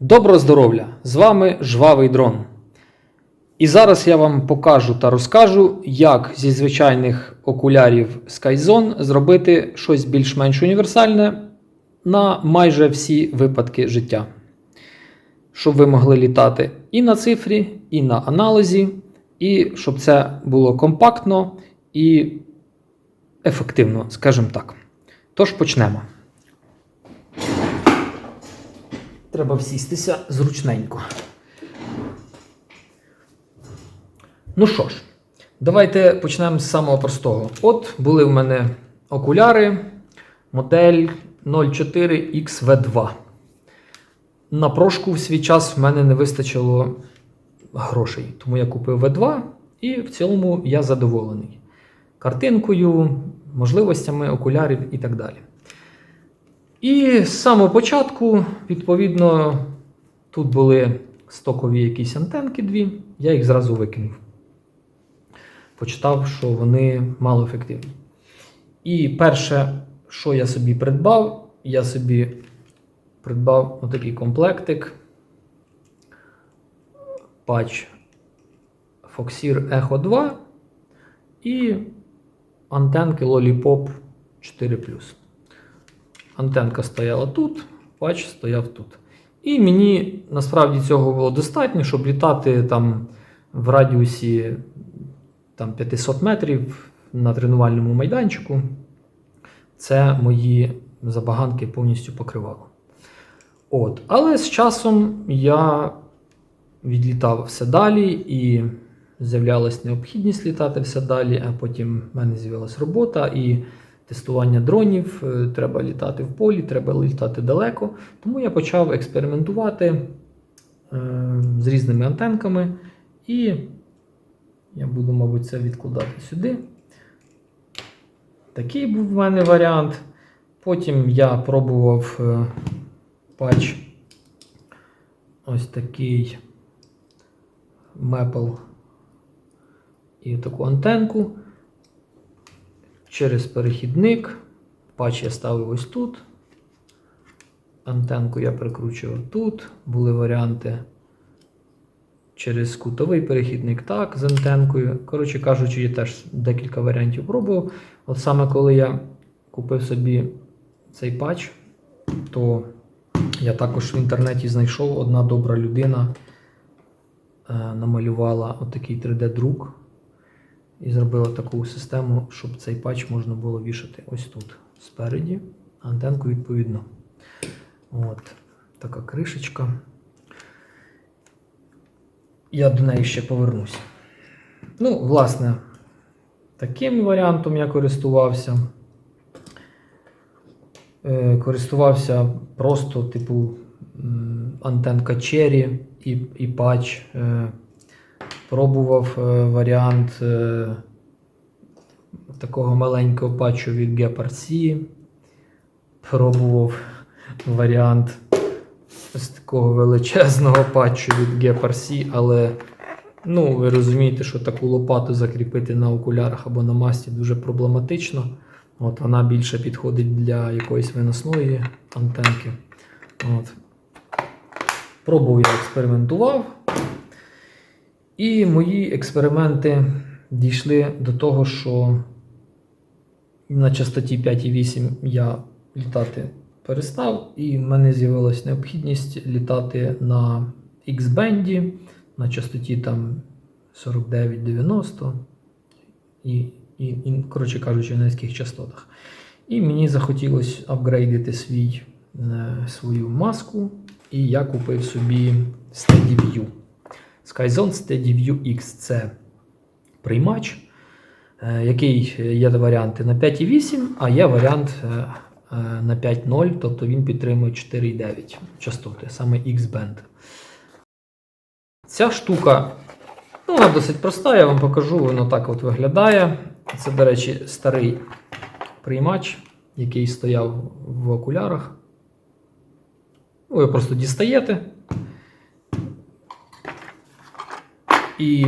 Доброго здоров'я! З вами Жвавий дрон. І зараз я вам покажу та розкажу, як зі звичайних окулярів Skyzone зробити щось більш-менш універсальне на майже всі випадки життя. Щоб ви могли літати і на цифрі, і на аналізі, і щоб це було компактно і ефективно, скажімо так. Тож почнемо. Треба всістися зручненько. Ну що ж, давайте почнемо з самого простого. От були в мене окуляри модель 04XV2. На прошку в свій час в мене не вистачило грошей, тому я купив V2 і в цілому я задоволений. Картинкою, можливостями окулярів і так далі. І з самого початку, відповідно, тут були стокові якісь антенки дві, я їх зразу викинув. Почитав, що вони малоефективні. І перше, що я собі придбав, я собі придбав отакий комплектик. Патч Foxeer Echo 2 і антенки Lollipop 4 Антенка стояла тут, патч стояв тут. І мені насправді цього було достатньо, щоб літати там в радіусі там, 500 метрів на тренувальному майданчику. Це мої забаганки повністю покривало. От. Але з часом я відлітав все далі і з'являлась необхідність літати все далі, а потім в мене з'явилась робота і тестування дронів. е, Треба літати в полі, треба літати далеко. Тому я почав експериментувати е, з різними антенками. І я буду, мабуть, це відкладати сюди. Такий був в мене варіант. Потім я пробував е, патч ось такий Maple і таку антенку. Через перехідник. Патч я ставив ось тут. Антенку я прикручував тут. Були варіанти через кутовий перехідник так, з антенкою. Коротше кажучи, я теж декілька варіантів пробував. От саме коли я купив собі цей патч, то я також в інтернеті знайшов одна добра людина, е, намалювала отакий 3D-друк і зробила таку систему, щоб цей патч можна було вішати ось тут спереді, антенку відповідно. От, така кришечка. Я до неї ще повернусь. Ну, власне, таким варіантом я користувався. Е, користувався просто, типу, антенка Cherry і, і патч. Пробував е, варіант е, такого маленького патчу від Gepard C. Пробував варіант ось такого величезного патчу від Gepard C, але ну, ви розумієте, що таку лопату закріпити на окулярах або на масті дуже проблематично. От Вона більше підходить для якоїсь виносної антенки. От. Пробував я експериментував. І мої експерименти дійшли до того, що на частоті 5,8 я літати перестав, і в мене з'явилась необхідність літати на X-бенді на частоті там 49-90 і, і, і, коротше кажучи, на низьких частотах. І мені захотілося апгрейдити свій, е, свою маску, і я купив собі SteadyView. Skyzone SteadyView X це приймач, е, який є варіанти на 5,8, а є варіант е, е, на 5.0, тобто він підтримує 4,9 частоти, саме X-Band. Ця штука ну, вона досить проста, я вам покажу, воно так от виглядає. Це, до речі, старий приймач, який стояв в окулярах. Ви просто дістаєте. І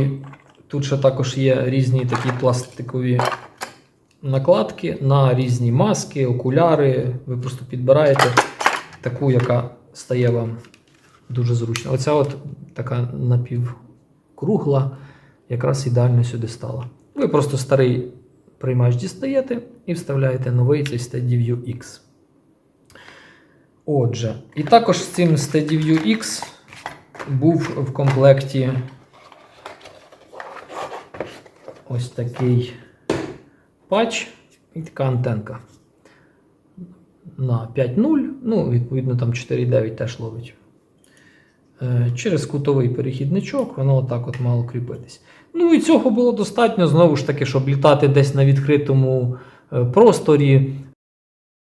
тут ще також є різні такі пластикові накладки на різні маски, окуляри. Ви просто підбираєте таку, яка стає вам дуже зручно. Оця от така напівкругла якраз ідеально сюди стала. Ви просто старий приймач дістаєте і вставляєте новий цей SteadyView X. Отже, і також з цим SteadyView X був в комплекті ось такий патч і така антенка. На 5.0, ну, відповідно, там 4.9 теж ловить. Е, Через кутовий перехідничок воно отак от мало кріпитись. Ну і цього було достатньо, знову ж таки, щоб літати десь на відкритому е, просторі,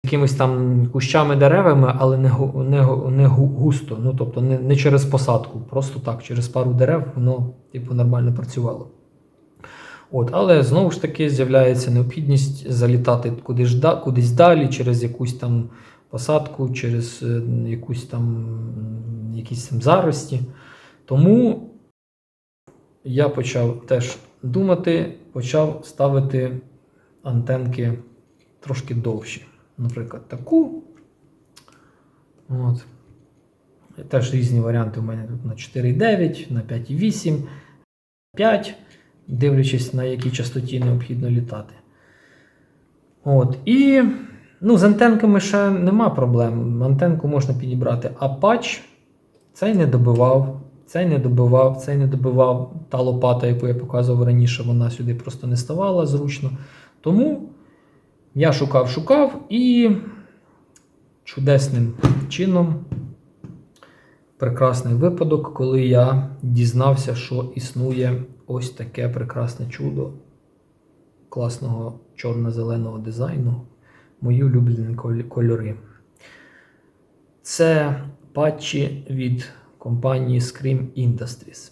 якимись там кущами, деревами, але не, не, не густо. Ну, тобто не, не через посадку, просто так, через пару дерев воно типу, нормально працювало. От, але знову ж таки з'являється необхідність залітати кудись, кудись далі, через якусь там посадку, через е, якусь там, якісь там зарості. Тому я почав теж думати, почав ставити антенки трошки довші. Наприклад, таку. От. Теж різні варіанти у мене тут на 4,9, на 5,8, 5, дивлячись на якій частоті необхідно літати. От. І ну, з антенками ще нема проблем. Антенку можна підібрати. А патч цей не добивав, цей не добивав, цей не добивав. Та лопата, яку я показував раніше, вона сюди просто не ставала зручно. Тому я шукав, шукав і чудесним чином прекрасний випадок, коли я дізнався, що існує ось таке прекрасне чудо класного чорно-зеленого дизайну. Мої улюблені кольори. Це патчі від компанії Scream Industries.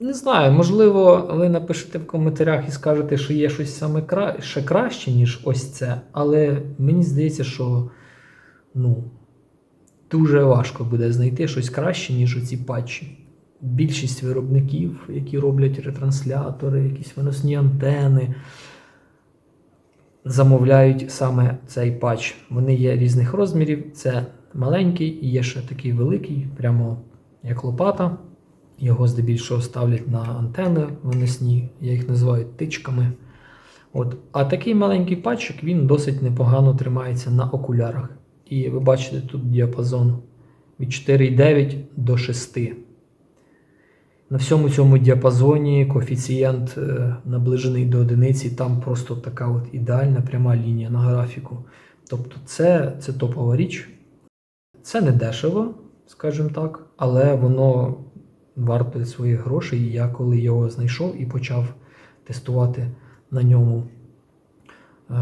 Не знаю, можливо, ви напишете в коментарях і скажете, що є щось саме кра... ще краще, ніж ось це. Але мені здається, що ну, дуже важко буде знайти щось краще, ніж оці патчі. Більшість виробників, які роблять ретранслятори, якісь виносні антени, замовляють саме цей патч. Вони є різних розмірів. Це маленький і є ще такий великий, прямо як лопата. Його здебільшого ставлять на антени виносні, я їх називаю тичками. От. А такий маленький патчик він досить непогано тримається на окулярах. І ви бачите тут діапазон від 4,9 до 6. На всьому цьому діапазоні коефіцієнт е, наближений до одиниці, там просто така от ідеальна пряма лінія на графіку. Тобто це, це топова річ. Це не дешево, скажімо так, але воно варте своїх грошей. І я коли його знайшов і почав тестувати на ньому е,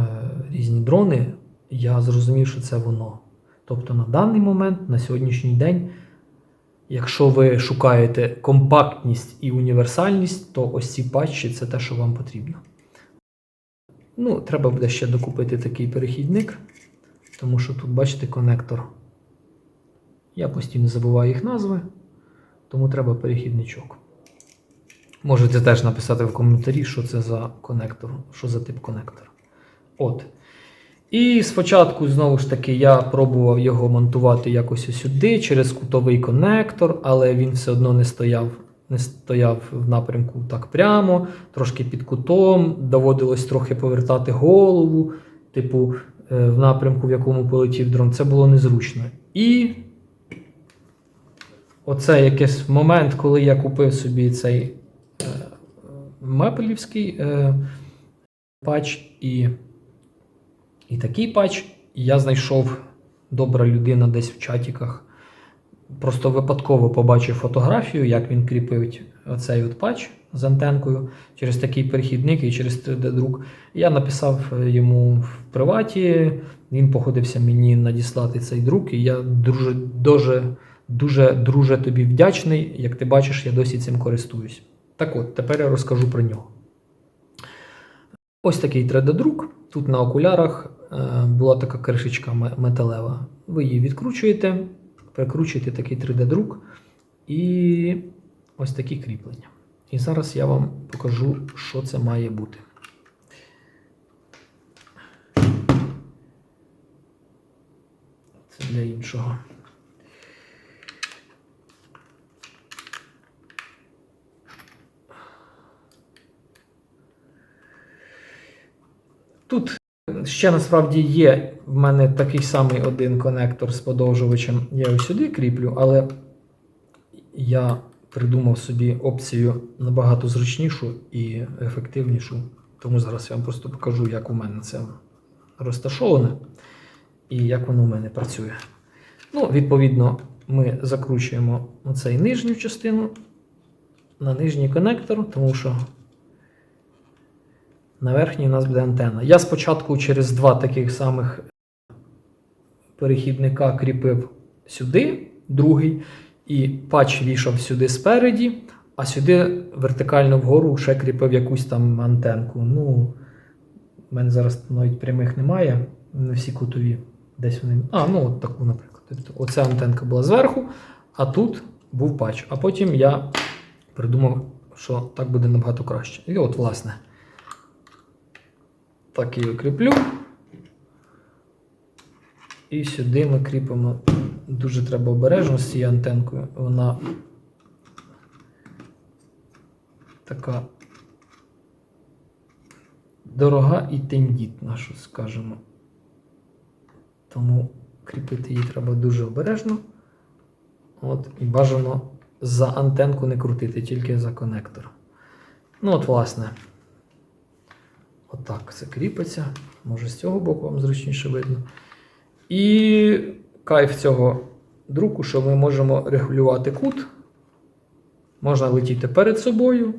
різні дрони, я зрозумів, що це воно. Тобто на даний момент, на сьогоднішній день, якщо ви шукаєте компактність і універсальність, то ось ці патчі це те, що вам потрібно. Ну, треба буде ще докупити такий перехідник, тому що тут, бачите, конектор. Я постійно забуваю їх назви, тому треба перехідничок. Можете теж написати в коментарі, що це за конектор, що за тип конектора. От. І спочатку, знову ж таки, я пробував його монтувати якось сюди через кутовий конектор, але він все одно не стояв, не стояв в напрямку так прямо, трошки під кутом, доводилось трохи повертати голову, типу, е, в напрямку, в якому полетів дрон. Це було незручно. І оце якийсь момент, коли я купив собі цей е, мепелівський е, патч і, і такий патч, я знайшов добра людина десь в чатіках. Просто випадково побачив фотографію, як він кріпить оцей от патч з антенкою через такий перехідник і через 3D-друк. Я написав йому в приваті, він походився мені надіслати цей друк, і я дуже, дуже, дуже, дуже тобі вдячний. Як ти бачиш, я досі цим користуюсь. Так от, тепер я розкажу про нього. Ось такий 3D-друк. Тут на окулярах Е, була така кришечка металева. Ви її відкручуєте, прикручуєте такий 3D-друк і ось такі кріплення. І зараз я вам покажу, що це має бути. Це для іншого. Тут ще насправді є в мене такий самий один конектор з подовжувачем. Я його сюди кріплю, але я придумав собі опцію набагато зручнішу і ефективнішу. Тому зараз я вам просто покажу, як у мене це розташоване і як воно у мене працює. Ну, відповідно, ми закручуємо оцей нижню частину на нижній конектор, тому що на верхній у нас буде антенна. Я спочатку через два таких самих перехідника кріпив сюди, другий, і патч вішав сюди спереді, а сюди вертикально вгору ще кріпив якусь там антенку. Ну, в мене зараз навіть прямих немає, не всі кутові. Десь вони. А, ну от таку, наприклад. Тобто, оця антенка була зверху, а тут був патч. А потім я придумав, що так буде набагато краще. І от, власне, так її кріплю. І сюди ми кріпимо. Дуже треба обережно з цією антенкою. Вона така дорога і тендітна, що скажемо. Тому кріпити її треба дуже обережно. От, і бажано за антенку не крутити, тільки за конектор. Ну, от, власне. Отак це кріпиться. Може, з цього боку вам зручніше видно. І кайф цього друку, що ми можемо регулювати кут. Можна летіти перед собою.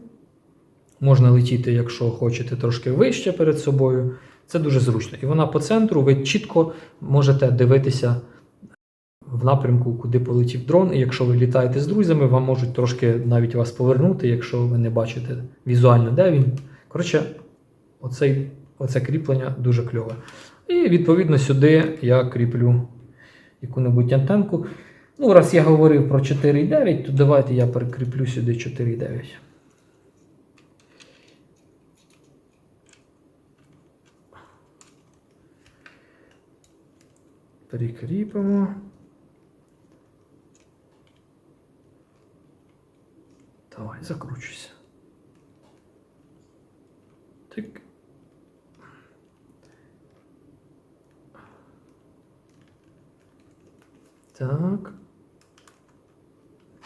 Можна летіти, якщо хочете, трошки вище перед собою. Це дуже зручно. І вона по центру, ви чітко можете дивитися в напрямку, куди полетів дрон. І якщо ви літаєте з друзями, вам можуть трошки навіть вас повернути, якщо ви не бачите візуально, де він. Коротше, оцей, оце кріплення дуже кльове. І відповідно сюди я кріплю яку-небудь антенку. Ну, раз я говорив про 4,9, то давайте я перекріплю сюди 4,9. Прикріпимо. Давай, закручуйся. Так. Так.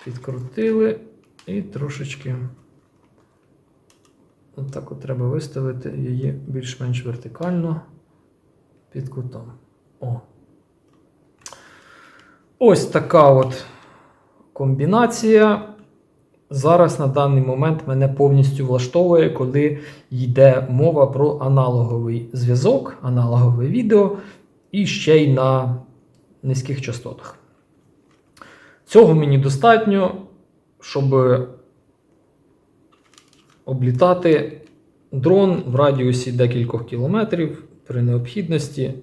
Підкрутили і трошечки. Отак от треба виставити її більш-менш вертикально під кутом. О. Ось така от комбінація. Зараз на даний момент мене повністю влаштовує, коли йде мова про аналоговий зв'язок, аналогове відео і ще й на низьких частотах. Цього мені достатньо, щоб облітати дрон в радіусі декількох кілометрів при необхідності.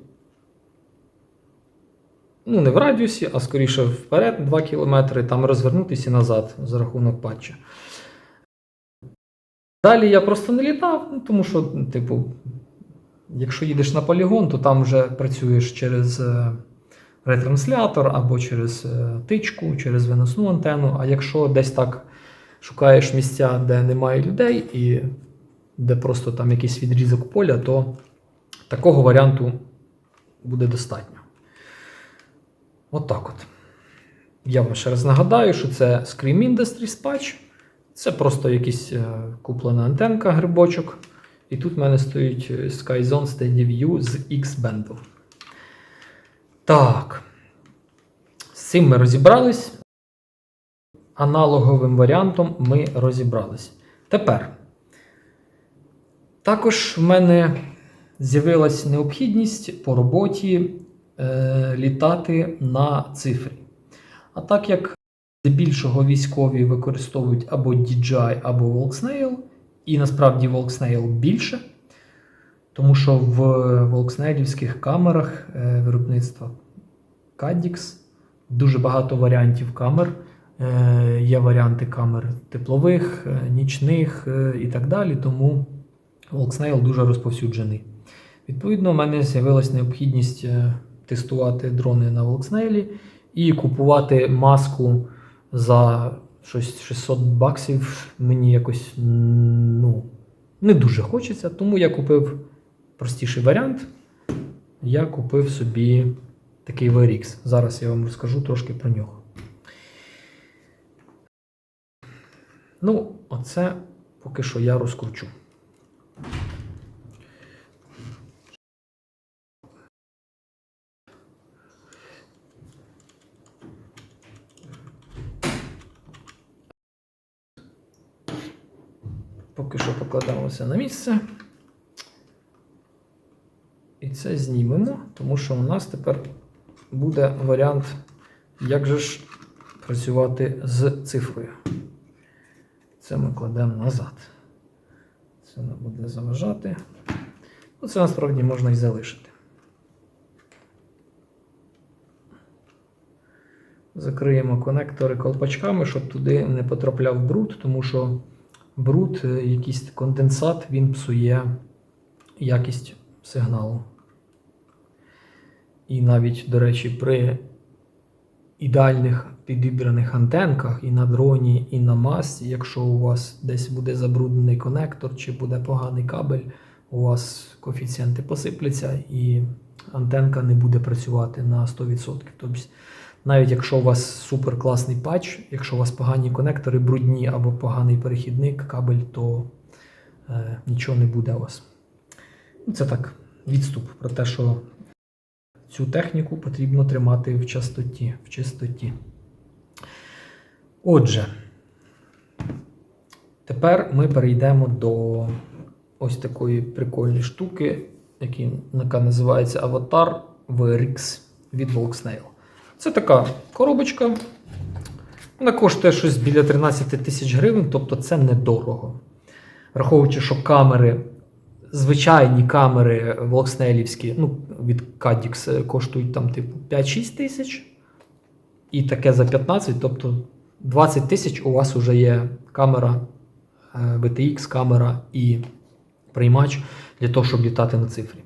Ну, не в радіусі, а скоріше вперед 2 кілометри, там розвернутися і назад за рахунок патча. Далі я просто не літав, ну, тому що, типу, якщо їдеш на полігон, то там вже працюєш через е, ретранслятор або через е, тичку, через виносну антенну. А якщо десь так шукаєш місця, де немає людей, і де просто там якийсь відрізок поля, то такого варіанту буде достатньо. Отак от, от. Я вам ще раз нагадаю, що це Scream Industries Patch. Це просто якийсь е, куплена антенка, грибочок. І тут в мене стоїть е, SkyZone Steady View з X-Band. Так. З цим ми розібрались. Аналоговим варіантом ми розібрались. Тепер. Також в мене з'явилась необхідність по роботі е, літати на цифрі. А так як здебільшого військові використовують або DJI, або Volksnail, і насправді Volksnail більше, тому що в Volksnailівських камерах е, виробництва Caddx дуже багато варіантів камер. Е, Є варіанти камер теплових, е, нічних і так далі, тому Volksnail дуже розповсюджений. Відповідно, у мене з'явилась необхідність тестувати дрони на Volksnail і купувати маску за щось 600 баксів. Мені якось ну, не дуже хочеться, тому я купив простіший варіант. я купив собі такий VRX. Зараз я вам розкажу трошки про нього. Ну, оце поки що я розкручу. Поки що покладемо все на місце. Це знімемо, тому що у нас тепер буде варіант, як же ж працювати з цифрою. Це ми кладемо назад. Це не буде заважати. Ну, це насправді можна і залишити. Закриємо конектори колпачками, щоб туди не потрапляв бруд, тому що бруд, е, якийсь конденсат, він псує якість сигналу. І навіть, до речі, при ідеальних підібраних антенках і на дроні, і на масці, якщо у вас десь буде забруднений конектор чи буде поганий кабель, у вас коефіцієнти посипляться і антенка не буде працювати на 100%. Тобто, навіть якщо у вас супер класний патч, якщо у вас погані конектори, брудні або поганий перехідник, кабель, то е, нічого не буде у вас. Це так, відступ про те, що цю техніку потрібно тримати в частоті, в чистоті. Отже, тепер ми перейдемо до ось такої прикольної штуки, яка називається Avatar VRX від Volksnail. Це така коробочка. Вона коштує щось біля 13 тисяч гривень, тобто це недорого. Враховуючи, що камери, звичайні камери волкснейлівські, ну, від Cadix е, коштують там типу 5-6 тисяч. І таке за 15, тобто 20 тисяч у вас вже є камера е, VTX, камера і приймач для того, щоб літати на цифрі.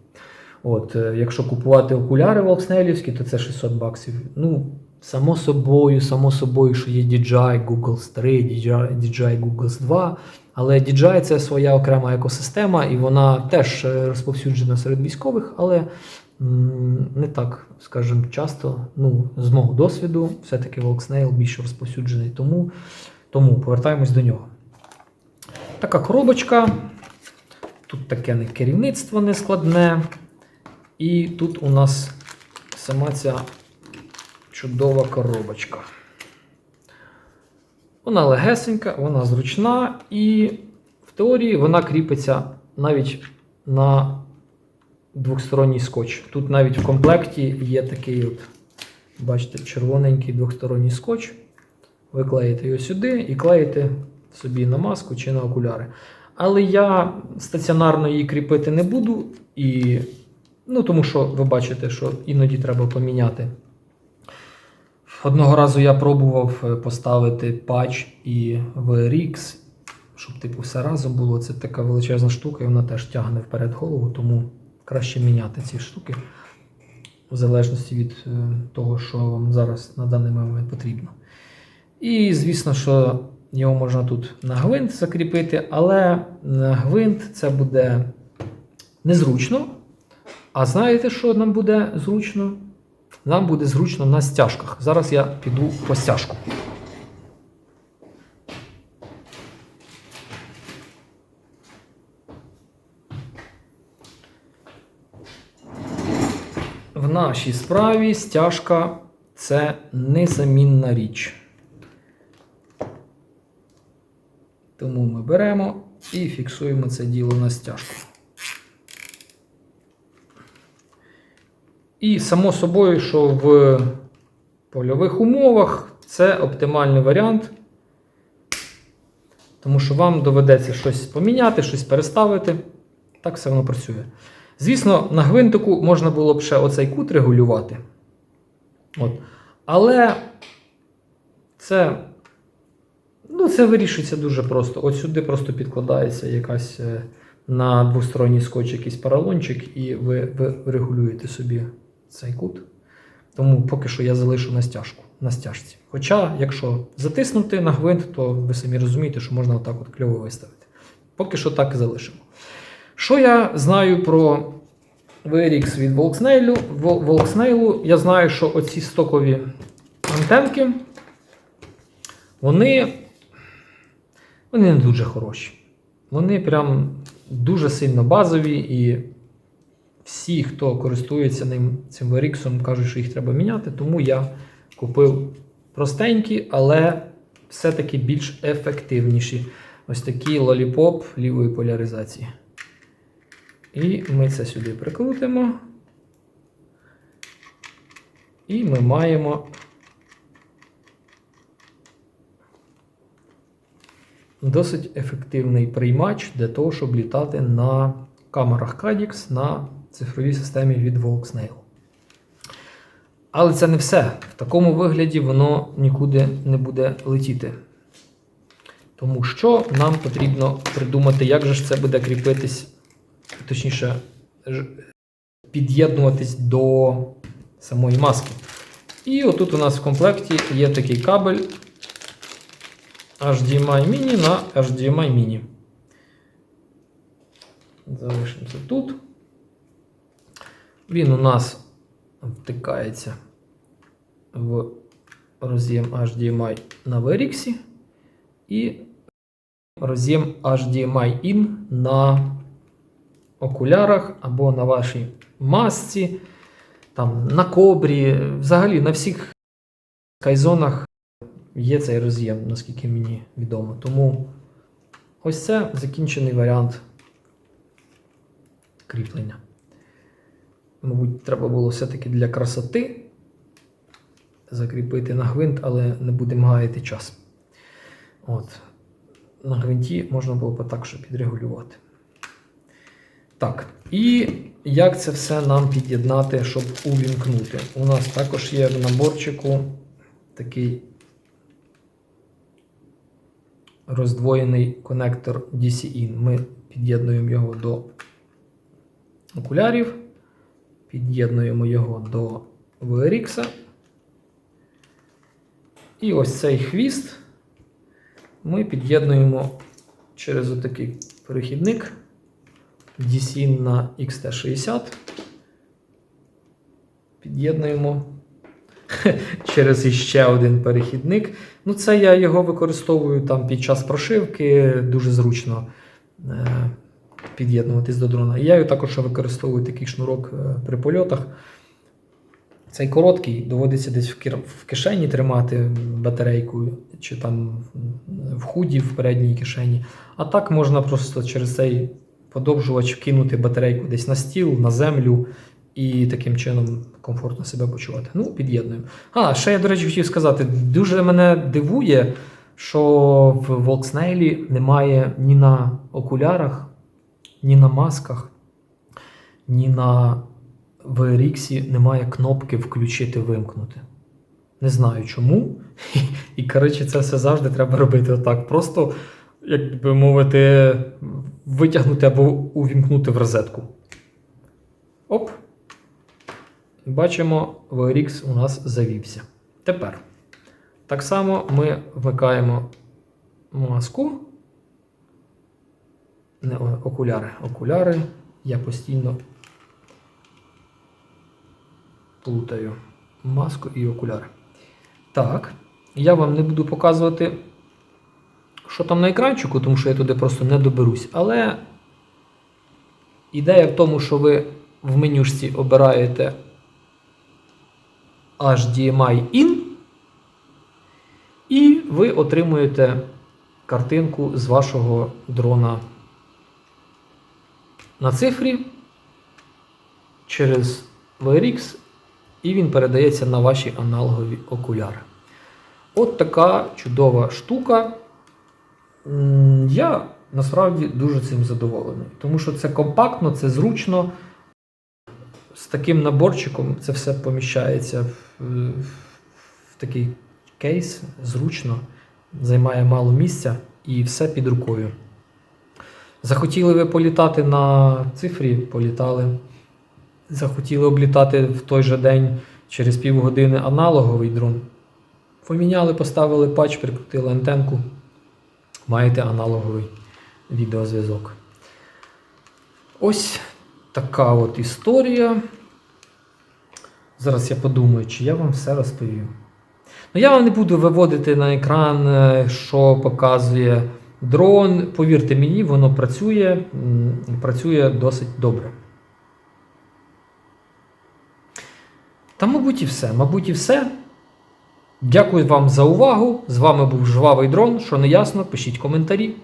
От, е, якщо купувати окуляри волкснейлівські, то це 600 баксів. Ну, само собою, само собою, що є DJI Google 3, DJI, DJI Google 2. Але DJI це своя окрема екосистема, і вона теж е, розповсюджена серед військових, але не так, скажімо, часто. Ну, з мого досвіду, все-таки Volksnail більше розповсюджений. Тому, тому повертаємось до нього. Така коробочка. Тут таке не керівництво нескладне. І тут у нас сама ця чудова коробочка. Вона легесенька, вона зручна, і в теорії вона кріпиться навіть на двохсторонній скотч. Тут навіть в комплекті є такий, от, бачите, червоненький двохсторонній скотч. Ви клеїте його сюди і клеїте собі на маску чи на окуляри. Але я стаціонарно її кріпити не буду, і, ну, тому що ви бачите, що іноді треба поміняти. Одного разу я пробував е, поставити патч і VRX, щоб типу все разом було. Це така величезна штука, і вона теж тягне вперед голову, тому краще міняти ці штуки в залежності від е, того, що вам зараз на даний момент потрібно. І звісно, що його можна тут на гвинт закріпити, але на гвинт це буде незручно. А знаєте, що нам буде зручно? Нам буде зручно на стяжках. Зараз я піду по стяжку. В нашій справі стяжка це незамінна річ. Тому ми беремо і фіксуємо це діло на стяжку. І само собою, що в польових умовах це оптимальний варіант, тому що вам доведеться щось поміняти, щось переставити. Так все воно працює. Звісно, на гвинтику можна було б ще оцей кут регулювати. От. Але це, ну, це вирішується дуже просто. От сюди просто підкладається якась е, на двосторонній скотч якийсь поролончик, і ви, ви регулюєте собі цей кут. Тому поки що я залишу на стяжку, на стяжці. Хоча, якщо затиснути на гвинт, то ви самі розумієте, що можна отак от кльово виставити. Поки що так і залишимо. Що я знаю про VRX від Volksnail. Vol- Volksnail. Я знаю, що оці стокові антенки, вони, вони не дуже хороші. Вони прям дуже сильно базові і всі, хто користується ним цим VRX, кажуть, що їх треба міняти. Тому я купив простенькі, але все-таки більш ефективніші. Ось такі лоліпоп лівої поляризації. І ми це сюди прикрутимо. І ми маємо досить ефективний приймач для того, щоб літати на камерах Cadix на цифровій системі від Volksnail. Але це не все. В такому вигляді воно нікуди не буде летіти. Тому що нам потрібно придумати, як же ж це буде кріпитись, точніше, під'єднуватись до самої маски. І отут у нас в комплекті є такий кабель HDMI Mini на HDMI Mini. Залишимо це тут. Він у нас втикається в роз'єм HDMI на VRX і роз'єм HDMI IN на окулярах або на вашій масці, там, на кобрі, взагалі на всіх кайзонах є цей роз'єм, наскільки мені відомо. Тому ось це закінчений варіант кріплення. Мабуть, треба було все-таки для красоти закріпити на гвинт, але не будемо гаяти час. От. На гвинті можна було б так, щоб підрегулювати. Так, і як це все нам під'єднати, щоб увімкнути? У нас також є в наборчику такий роздвоєний конектор DC-IN. Ми під'єднуємо його до окулярів, під'єднуємо його до VRX. І ось цей хвіст ми під'єднуємо через отакий перехідник DC на XT60. Під'єднуємо через іще один перехідник. Ну, це я його використовую там під час прошивки, дуже зручно е, під'єднуватись до дрона. І я його також використовую такий шнурок е, при польотах. Цей короткий, доводиться десь в кишені тримати батарейку, чи там в худі в передній кишені. А так можна просто через цей подовжувач вкинути батарейку десь на стіл, на землю і таким чином комфортно себе почувати. Ну, під'єднуємо. А, ще я, до речі, хотів сказати: дуже мене дивує, що в Volksnail немає ні на окулярах, ні на масках, ні на VRX немає кнопки включити вимкнути. Не знаю чому. І, коротше, це все завжди треба робити отак. Просто, як би мовити, витягнути або увімкнути в розетку. Оп. Бачимо, VRX у нас завівся. Тепер. Так само ми вмикаємо маску. Не окуляри. Окуляри. Я постійно плутаю маску і окуляри. Так, я вам не буду показувати, що там на екранчику, тому що я туди просто не доберусь. Але ідея в тому, що ви в менюшці обираєте HDMI IN, і ви отримуєте картинку з вашого дрона на цифрі через VRX, і він передається на ваші аналогові окуляри. От така чудова штука. Я насправді дуже цим задоволений, тому що це компактно, це зручно. З таким наборчиком це все поміщається в, в такий кейс, зручно, займає мало місця і все під рукою. Захотіли ви політати на цифрі, політали. Захотіли облітати в той же день через півгодини аналоговий дрон. Поміняли, поставили патч, прикрутили антенку. Маєте аналоговий відеозв'язок. Ось така от історія. Зараз я подумаю, чи я вам все розповів. Ну, я вам не буду виводити на екран, е, що показує дрон. Повірте мені, воно працює, працює досить добре. Та, мабуть, і все. Мабуть, і все. Дякую вам за увагу. З вами був Жвавий дрон. Що не ясно, пишіть коментарі.